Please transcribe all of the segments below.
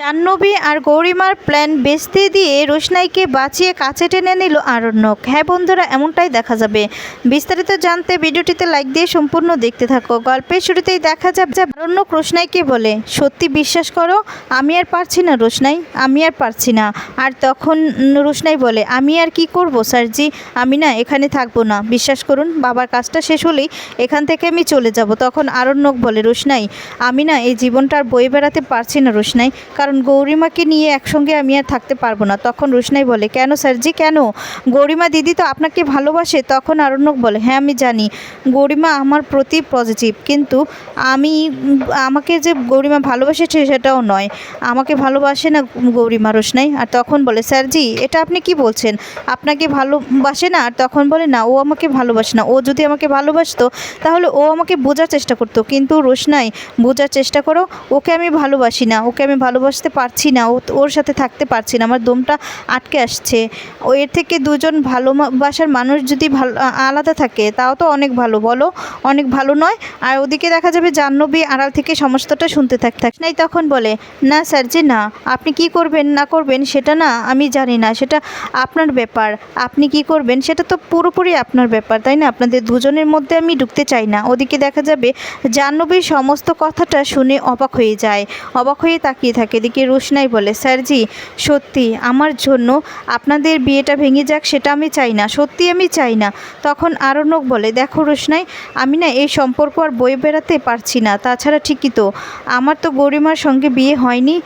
জাহ্নবী আর গৌরিমার plan বেচতে দিয়ে রোশনাইকে বাঁচিয়ে কাছে টেনে নিল আরণ্যক। হ্যাঁ বন্ধুরা, এমনটাই দেখা যাবে। বিস্তারিত জানতে ভিডিওটিতে লাইক দিয়ে সম্পূর্ণ দেখতে থাকো। গল্পের শুরুতেই দেখা যাবে যে আরণ্যক রোশনাইকে বলে, সত্যি বিশ্বাস করো, আমি আর পারছি না রোশনাই, আমি আর পারছি না। আর তখন রোশনাই বলে, আমি আর কি করব স্যারজি? আমি না এখানে থাকব না। বিশ্বাস করুন, বাবার কাজটা শেষ হলেই এখান থেকে আমি চলে যাব। তখন আরণ্যক বলে, রোশনাই, আমি না এই জীবনটা আর বয়ে বেড়াতে পারছি না রোশনাই। কারণ গৌরিমাকে নিয়ে একসঙ্গে আমি আর থাকতে পারব না। তখন রোশনাই বলে, কেন স্যারজি কেন? গৌরিমা দিদি তো আপনাকে ভালোবাসে। তখন আরণ্যক বলে হ্যাঁ আমি জানি। গৌরিমা আমার প্রতি পজিটিভ কিন্তু আমি, আমাকে যে গৌরিমা ভালোবাসে সে- সেটাও নয়। আমাকে ভালোবাসে না গৌরিমা রোশনাই? আর তখন বলে স্যারজি এটা আপনি কি বলছেন? আপনাকে ভালোবাসে না? আর তখন বলে, না, ও আমাকে ভালোবাসে না। ও যদি আমাকে ভালোবাসতো, তাহলে ও আমাকে বোঝার চেষ্টা করতো। কিন্তু রোশনাই, বোঝার চেষ্টা করো, ওকে আমি ভালোবাসি না। ওকে আমি ভালোবাসতে পারছি না ওর সাথে থাকতে পারছি না, আমার দমটা আটকে আসছে। ও এর থেকে দুজন ভালোবাসার মানুষ যদি ভালো আলাদা থাকে, তাও তো অনেক ভালো, বলো? অনেক ভালো নয়? আর ওদিকে দেখা যাবে জাহ্নবী আড়াল থেকে সমস্তটা শুনতে থাক থাক নাই তখন বলে, না স্যার যে না। আপনি কি করবেন, না করবেন, সেটা না, আমি জানি না, সেটা আপনার ব্যাপার। আপনি কি করবেন, সেটা তো পুরোপুরি আপনার ব্যাপার, তাই না? আপনাদের দুজনের মধ্যে আমি ঢুকতে চাই না। ওদিকে দেখা যাবে জাহ্নবীর সমস্ত কথাটা শুনে অবাক হয়ে যায়। অবাক হয়ে তাকিয়ে থাকে এদিকে রোশনাই বলে স্যারজি সত্যি, আমার জন্য আপনাদের বিয়েটা ভেঙে যাক, সেটা আমি চাই না, সত্যি আমি চাই না। তখন আরণ্যক বলে, দেখো রোশনাই, আমি না এই সম্পর্ক আর বয়ে বেড়াতে পারছি না, তাছাড়া ঠিকই তো, আমার তো গরিমার সঙ্গে বিয়ে হয়নি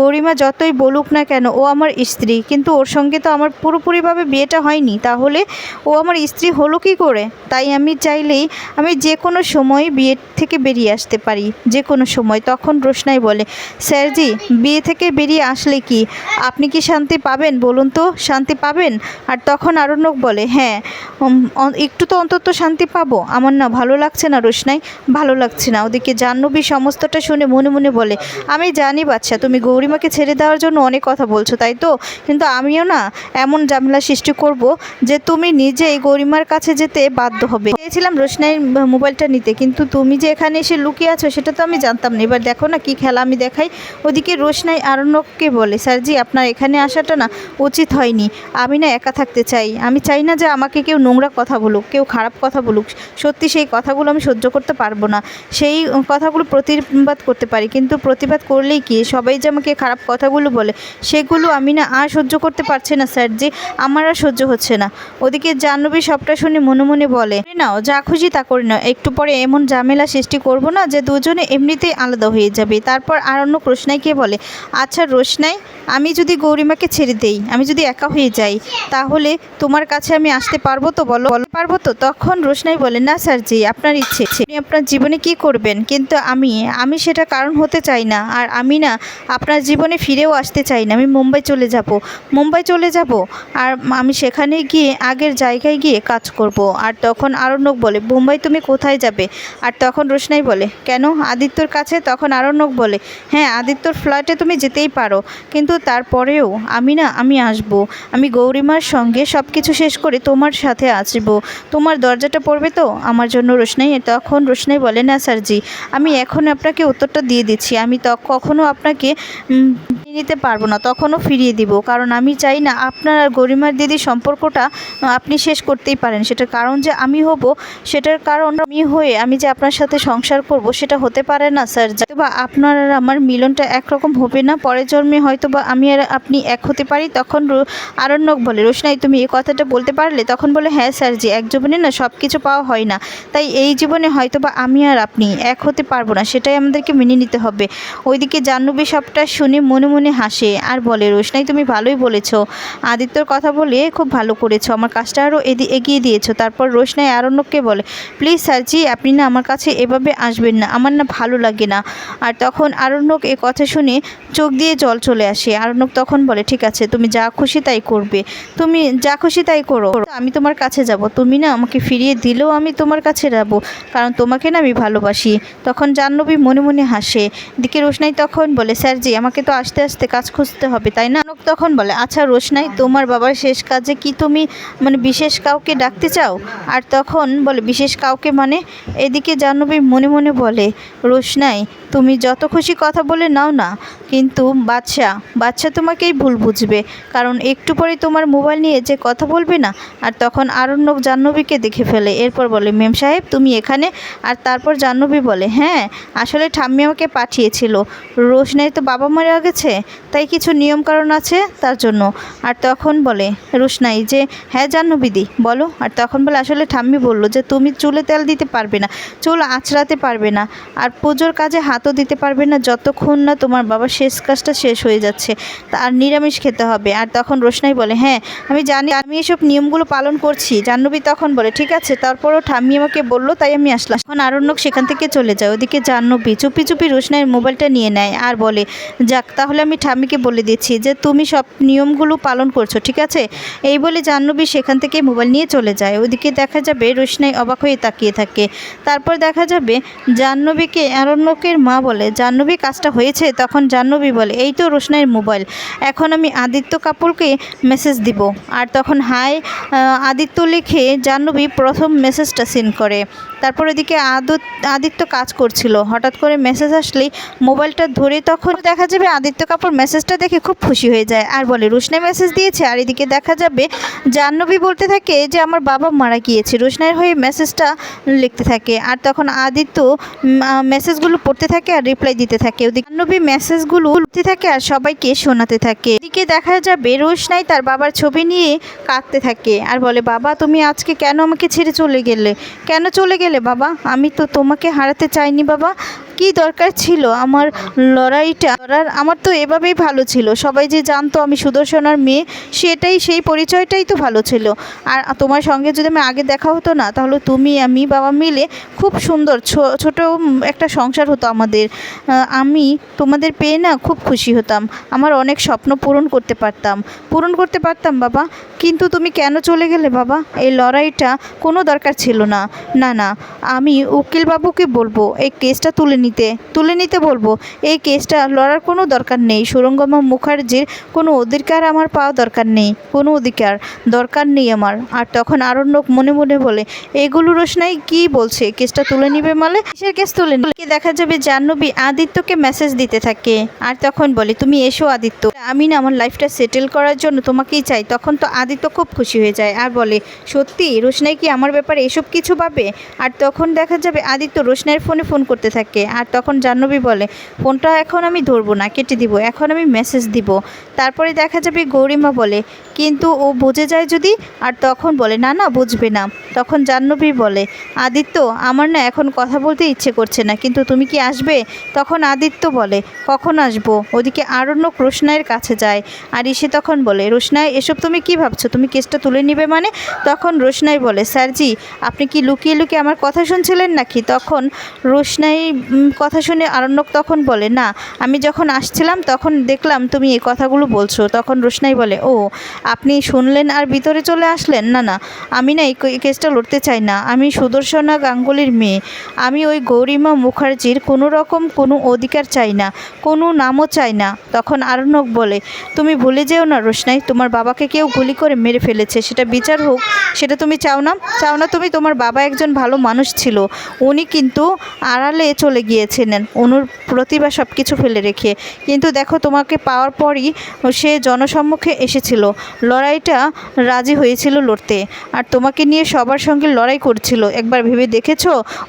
গরিমা যতই বলুক না কেন, ও আমার স্ত্রী, কিন্তু ওর সঙ্গে তো আমার পুরোপুরিভাবে বিয়েটা হয়নি, তাহলে ও আমার স্ত্রী হলো কি করে? তাই আমি চাইলেই আমি যে কোনো সময় বিয়ে থেকে বেরিয়ে আসতে পারি, যে কোনো সময়। তখন রোশনাই বলে স্যারজি বিয়ে থেকে বেরিয়ে আসলে কি? আপনি কি শান্তি পাবেন বলুন তো? শান্তি পাবেন? আর তখন আরণ্যক বলে হ্যাঁ। একটু তো অন্তত শান্তি পাবো। আমার না ভালো লাগছে না রোশনাই, ভালো লাগছে না। ওদিকে জাহ্নবী সমস্তটা শুনে মনে মনে বলে, আমি জানি বাচ্চা, তুমি গৌরিমাকে ছেড়ে দেওয়ার জন্য অনেক কথা বলছো, তাই তো? কিন্তু আমিও না এমন ঝামেলা সৃষ্টি করব যে তুমি নিজেই গৌরিমার কাছে যেতে বাধ্য হবে। চেয়েছিলাম রোশনাইয়ের মোবাইলটা নিতে, কিন্তু তুমি যে এখানে এসে লুকিয়ে আছো, সেটা তো আমি জানতাম না। এবার দেখো না কি খেলা আমি দেখাই। ওদিকে রোশনাই আরণ্যককে বলে, স্যারজি, আপনার এখানে আসাটা না উচিত হয়নি। আমি না একা থাকতে চাই। আমি চাই না যে আমাকে কেউ নোংরা কথা বলুক, কেউ খারাপ কথা বলুক, সত্যি সেই কথাগুলো আমি সহ্য করতে পারব না। সেই কথাগুলো প্রতিবাদ করতে পারি, কিন্তু প্রতিবাদ করলেই কি? সবাই যে আমাকে খারাপ কথাগুলো বলে, সেগুলো আমি না, আর সহ্য করতে পারছি না, স্যার যে আমার আর সহ্য হচ্ছে না। ওদিকে জাহ্নবী সবটা শুনে মনে মনে বলে, "করে নাও, যা খুশি তা করে নাও। একটু পরে এমন ঝামেলা সৃষ্টি করব না যে দুজনে এমনিতেই আলাদা হয়ে যাবে। তারপর আরণ্য রোশনাইকে বলে আচ্ছা রোশনাই আমি যদি গৌরিমাকে ছেড়ে দেই, আমি যদি একা হয়ে যাই, তাহলে তোমার কাছে আমি আসতে পারব তো বলো? বলো পারব তো? তখন রোশনাই বলে, না স্যার জি, আপনার ইচ্ছে। আপনি আপনার জীবনে কি করবেন? কিন্তু আমি আমি সেটা কারণ হতে চাই না। আর আমি না, আপনার জীবনে ফিরেও আসতে চাই না। আমি মুম্বাই চলে যাব। মুম্বাই চলে যাব। আর আমি সেখানে গিয়ে আগের জায়গায় গিয়ে কাজ করব। আর তখন আরণ্যক বলে, মুম্বাই তুমি কোথায় যাবে? আর তখন রোশনাই বলে, কেন? আদিত্যর কাছে? তখন আরণ্যক বলে হ্যাঁ আদিত্যর ফ্ল্যাটে তুমি যেতেই পারো। কিন্তু তারপরেও আমি না, আমি আসব। আমি গৌরিমার সঙ্গে সব কিছু শেষ করে তোমার সাথে আসব। তোমার দরজাটা পড়বে তো? আমার জন্য রোশনাই, তখন রোশনাই বলে, না স্যারজি, আমি এখন আপনাকে উত্তরটা দিয়ে দিচ্ছি। আমি তখন কখনো আপনাকে নিতে পারব না, তখনও ফিরিয়ে দিব। কারণ আমি চাই না আপনার আর গরিমার দিদির সম্পর্কটা আপনি শেষ করতেই পারেন। সেটার কারণ যে আমি হব, সেটার কারণ আমি হয়ে আমি যে আপনার সাথে সংসার করব, সেটা হতে পারে না, স্যার। বা আপনার আর আমার মিলনটা একরকম হবে না, পরের জন্মে হয়তো বা আমি আর আপনি এক হতে পারি, তখন আরণ্যক বলে, রোশনাই, তুমি এই কথাটা বলতে পারলে? তখন বলে হ্যাঁ স্যার জি, এক জীবনে না সব কিছু পাওয়া হয় না। তাই এই জীবনে হয়তো বা আমি আর আপনি এক হতে পারব না, সেটাই আমাদেরকে মেনে নিতে হবে। ওইদিকে জাহ্নবী সবটা শুনে মনে মনে হাসে আর বলে, রোশনাই, তুমি ভালোই বলেছ। আদিত্যর কথা বলে খুব ভালো করেছ। আমার কাজটা আরও এগিয়ে দিয়েছ। তারপর রোশনাই আরণ্যককে বলে, প্লিজ স্যারজি, আপনি না আমার কাছে এভাবে আসবেন না। আমার না ভালো লাগে না। আর তখন আরণ্যক এ কথা শুনে চোখ দিয়ে জল চলে আসে। আরণ্যক তখন বলে, ঠিক আছে, তুমি যা খুশি তাই করবে। তুমি যা খুশি তাই করো। আমি তোমার কাছে যাব। তুমি না আমাকে ফিরিয়ে দিলেও আমি তোমার কাছে যাব, কারণ তোমাকে না আমি ভালোবাসি। তখন জাহ্নবী মনে মনে হাসে। দিকে রোশনাই তখন বলে, স্যারজি, আমাকে তো আসতে আস্তে কাজ খুঁজতে হবে, তাই না? তখন বলে আচ্ছা রোশনাই, তোমার বাবার শেষ কাজে কি তুমি মানে বিশেষ কাউকে ডাকতে চাও? আর তখন বলে, বিশেষ কাউকে মানে? এদিকে জাহ্নবী মনে মনে বলে, রোশনাই, তুমি যত খুশি কথা বলে নাও না, কিন্তু বাচ্চা বাচ্চা তোমাকেই ভুল বুঝবে, কারণ একটু পরে তোমার মোবাইল নিয়ে যে কথা বলবে না? আর তখন আরণ্যক জাহ্নবীকে দেখে ফেলে, এরপর বলে, মেম সাহেব, তুমি এখানে? আর তারপর জাহ্নবী বলে হ্যাঁ আসলে ঠাম্মি আমাকে পাঠিয়েছিল, রোশনাই তো বাবা মারা গেছে। তাই কিছু নিয়মকানুন আছে তার জন্য। আর তখন বলে, রোশনাই, যে হ্যাঁ জাহ্নবীদি বলো। আর তখন বলে, আসলে ঠাম্মি বলল যে, তুমি চুলে তেল দিতে পারবে না, চুল আঁচড়াতে পারবে না, আর পুজোর কাজে হাতও দিতে পারবে না, যতক্ষণ না তোমার বাবার শেষ কাজটা শেষ হয়ে যাচ্ছে আর নিরামিষ খেতে হবে। আর তখন রোশনাই বলে হ্যাঁ আমি জানি, আমি এসব নিয়মগুলো পালন করছি। জাহ্নবী তখন বলে, ঠিক আছে, তারপরও ঠাম্মি আমাকে বলল, তাই আমি আসলাম। এখন আরণ্যক সেখান থেকে চলে যায়। ওদিকে জাহ্নবী চুপি চুপি রোশনাইয়ের মোবাইলটা নিয়ে নেয় আর বলে, যাক, তাহলে আমি ঠাম্মিকে বলে দিচ্ছি যে তুমি সব নিয়মগুলো পালন করছ, ঠিক আছে? এই বলে জাহ্নবী সেখান থেকে মোবাইল নিয়ে চলে যায়। ওদিকে দেখা যাবে রোশনাই অবাক হয়ে তাকিয়ে থাকে। তারপর দেখা যাবে জাহ্নবীকে আরণ্যকের মা বলে, জাহ্নবী, কাজটা হয়েছে? তখন জাহ্নবী বলে, এই তো রোশনাইয়ের মোবাইল। এখন আমি আদিত্য কাপুরকে মেসেজ দিব। আর তখন হাই আদিত্য লিখে জাহ্নবী প্রথম মেসেজটা সেন্ড করে। তারপর আদত আদিত্য কাজ করছিল। হঠাৎ করে মেসেজ আসলেই মোবাইলটা ধরে তখন দেখা যাবে আদিত্য কাপুর মেসেজটা দেখে খুব খুশি হয়ে যায়। আর বলে, রোশনাই মেসেজ দিয়েছে। আর এদিকে দেখা যাবে জাহ্নবী বলতে থাকে যে, আমার বাবা মারা গিয়েছে। রোশনাইয়ের হয়ে মেসেজটা লিখতে থাকে। আর তখন আদিত্য মেসেজগুলো পড়তে থাকে আর রিপ্লাই দিতে থাকে। ওদিকে জাহ্নবী মেসেজগুলো উঠতে থাকে আর সবাইকে শোনাতে থাকে। এদিকে দেখা যাবে রোশনাই তার বাবার ছবি নিয়ে কাঁদতে থাকে। আর বলে, বাবা, তুমি আজকে কেন আমাকে ছেড়ে চলে গেলে? কেন চলে গেলে? বাবা আমি তো তোমাকে হারাতে চাইনি বাবা। কি দরকার ছিল? আমার লড়াইটা, লড়ার, আমার তো এভাবেই ভালো ছিল। সবাই যে জানতো আমি সুদর্শনার মেয়ে, সেটাই, সেই পরিচয়টাই তো ভালো ছিল। আর তোমার সঙ্গে যদি আমি আগে দেখা হতো না, তাহলে তুমি, আমি, বাবা মিলে খুব সুন্দর ছোট একটা সংসার হতো আমাদের। আমি তোমাদের পেয়ে না খুব খুশি হতাম। আমার অনেক স্বপ্ন পূরণ করতে পারতাম। পূরণ করতে পারতাম, বাবা। কিন্তু তুমি কেন চলে গেলে, বাবা? এই লড়াইটা কোনো দরকার ছিল না। না না, আমি উকিলবাবুকে বলব, এই কেসটা তুলে নিতে, তুলে নিতে বলব। এই কেসটা লড়ার কোনো দরকার নেই। সুরঙ্গমা মুখার্জির কোনো অধিকার আমার পাওয়া দরকার নেই। কোনো অধিকার দরকার নেই আমার। আর তখন আরণ্যক মনে মনে বলে, এগুলো রোশনাই কি বলছে? কেসটা তুলে নিবে মানে কিসের কেস তুলে নিবে? দেখা যাবে জাহ্নবী আদিত্যকে মেসেজ দিতে থাকে। আর তখন বলে, তুমি এসো আদিত্য। আমি না আমার লাইফটা সেটেল করার জন্য তোমাকেই চাই। তখন তো আদিত্য খুব খুশি হয়ে যায় আর বলে, সত্যি? রোশনাই কি আমার ব্যাপারে এসব কিছু পাবে আর তখন দেখা যাবে আদিত্য রোশনাইয়ের ফোনে ফোন করতে থাকে। আর তখন জাহ্নবী বলে, ফোনটা এখন আমি ধরবো না, কেটে দিব, এখন আমি মেসেজ দিব। তারপরে দেখা যাবে গৌরিমা বলে, কিন্তু ও বুঝে যায় যদি? আর তখন বলে, না না, বুঝবে না। তখন জাহ্নবী বলে, আদিত্য, আমার না এখন কথা বলতে ইচ্ছে করছে না, কিন্তু তুমি কি আসবে? তখন আদিত্য বলে, কখন আসব? ওদিকে আরণ্যক রোশনায়ের কাছে যায়, আর এসে তখন বলে রোশনায় এসব তুমি কি ভাবছ? তুমি কেসটা তুলে নিবে মানে? তখন রোশনাই বলে, স্যারজি, আপনি কি লুকিয়ে লুকিয়ে আমার কথা শুনছিলেন নাকি? তখন রোশনাই কথা শুনে আরণ্যক তখন বলে, না, আমি যখন আসছিলাম তখন দেখলাম তুমি এই কথাগুলো বলছো। তখন রোশনাই বলে, ও, আপনি শুনলেন আর ভিতরে চলে আসলেন? না না, আমি না এই কেসটা লড়তে চাই না। আমি সুদর্শনা গাঙ্গুলির মেয়ে। আমি ওই গৌরিমা মুখার্জির কোনো রকম কোনো অধিকার চাই না, কোনো নামও চাই না। তখন আরণ্যক বলে, তুমি ভুলে যেও না রোশনাই, তোমার বাবাকে কেউ গুলি করে মেরে ফেলেছে। সেটা বিচার হোক, সেটা তুমি চাও না। চাও না তুমি তোমার বাবা একজন ভালো মানুষ ছিল। উনি কিন্তু আড়ালে চলে গিয়েছিলেন। অনুর প্রতিভা সব কিছু ফেলে রেখে। কিন্তু দেখো, তোমাকে পাওয়ার পরই সে জনসম্মুখে এসেছিল। লড়াইটা রাজি হয়েছিল লড়তে। আর তোমাকে নিয়ে সবার সঙ্গে লড়াই করছিল। একবার ভেবে দেখেছ?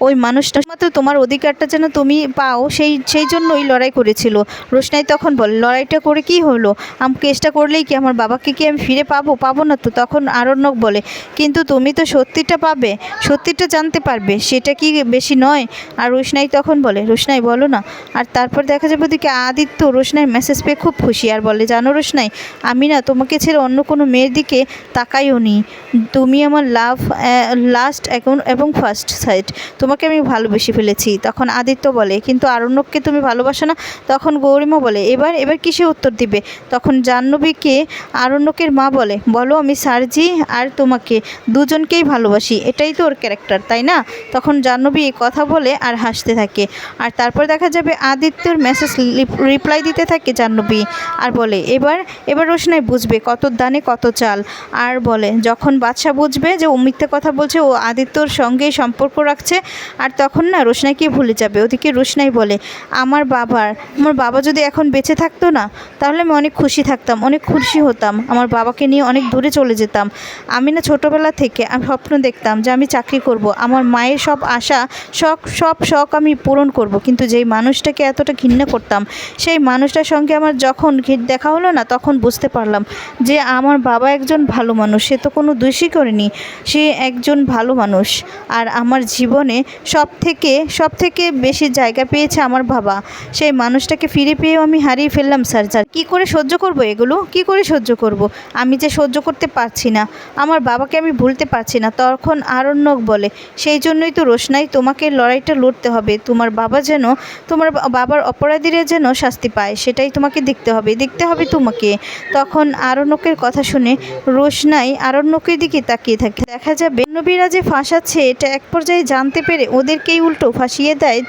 ওই মানুষটা মাত্র তোমার অধিকারটা যেন তুমি পাও, সেই সেই জন্যই লড়াই করেছিল। রোশনাই তখন বলে, লড়াইটা করে কি হলো? আম, কেসটা করলেই কি আমার বাবাকে কি আমি ফিরে পাবো? পাবো না তো? তখন আরণ্যক বলে, কিন্তু তুমি তো সত্যিটা পাবে। সত্যিটা জানতে পারবে। সেটা কি বেশি নয়? আর রোশনাই তখন বলে রোশনাই, বলো না। আর তারপর দেখা যাবে ওদিকে আদিত্য রোশনাইয়ের মেসেজ পেয়ে খুব খুশি আর বলে, জানো রোশনাই, আমি না তোমাকে ছেড়ে অন্য কোনো মেয়ের দিকে তাকাইও নি। তুমি আমার লাভ লাস্ট এখন এবং ফার্স্ট সাইড তোমাকে আমি ভালোবেসে ফেলেছি। তখন আদিত্য বলে, কিন্তু আরণ্যককে তুমি ভালোবাসো না? তখন গৌরিমা বলে, এবার এবার কিসে উত্তর দিবে? তখন জাহ্নবীকে আরণ্যকের মা বলে, বলো, আমি সারজি আর তোমাকে, দুজনকেই ভালোবাসি। এটাই তো ওর ক্যারেক্টার তাই না? তখন জাহ্নবী এই কথা বলে আর হাসতে থাকে। আর তারপর দেখা যাবে আদিত্যর মেসেজ রিপ্লাই দিতে থাকে জাহ্নবী আর বলে, এবার এবার রোশনাই বুঝবে কত দানে কত চাল। আর বলে, যখন বাদশা বুঝবে যে ও মিথ্যে কথা বলছে, ও আদিত্যর সঙ্গেই সম্পর্ক রাখছে। আর তখন না রোশনাইকে ভুলে যাবে। ওদিকে রোশনাই বলে, আমার বাবার, আমার বাবা যদি এখন বেঁচে থাকতো না, তাহলে আমি অনেক খুশি থাকতাম, অনেক খুশি হতাম। আমার বাবাকে নিয়ে অনেক দূরে চলে যেতাম। আমি না ছোটোবেলা থেকে আমি স্বপ্ন দেখতাম যে আমি চাকরি করব। আমার মায়ের সব আশা, শখ, সব শখ আমি পূরণ করব। কিন্তু যেই মানুষটাকে এতটা ঘৃণা করতাম, সেই মানুষটার সঙ্গে আমার যখন দেখা হলো না, তখন বুঝতে পারলাম যে আমার বাবা একজন ভালো মানুষ। সে তো কোনো দোষই করেনি। সে একজন ভালো মানুষ। আর আমার জীবনে সব থেকে সব থেকে বেশি জায়গা পেয়েছে আমার বাবা। সেই মানুষটাকে ফিরে পেয়েও আমি হারিয়ে ফেললাম, স্যার। স্যার, কী করে সহ্য করব এগুলো? কি করে সহ্য করব? আমি যে সহ্য করতে পারছি না, আমার বাবাকে আমি ভুলতে পারছি না, তখন আরণ্যক বলে, সেই জন্যই তো রোশনাই তোমাকে লড়াইটা লড়তে হবে। তোমার বাবা যেন তোমার বাবার অপরাধীরা যেন শাস্তি পায়, সেটাই তোমাকে দেখতে হবে। দেখতে হবে তোমাকে। তখন আরণ্যকের কথা শুনে রোশনাই আরণ্যকের দিকে তাকিয়ে থাকে। দেখা যাবে নবীরা যে ফাঁসাচ্ছে, এটা এক পর্যায়ে জানতে পেরে ওদেরকেই উল্টো ফাঁসিয়ে দেয়।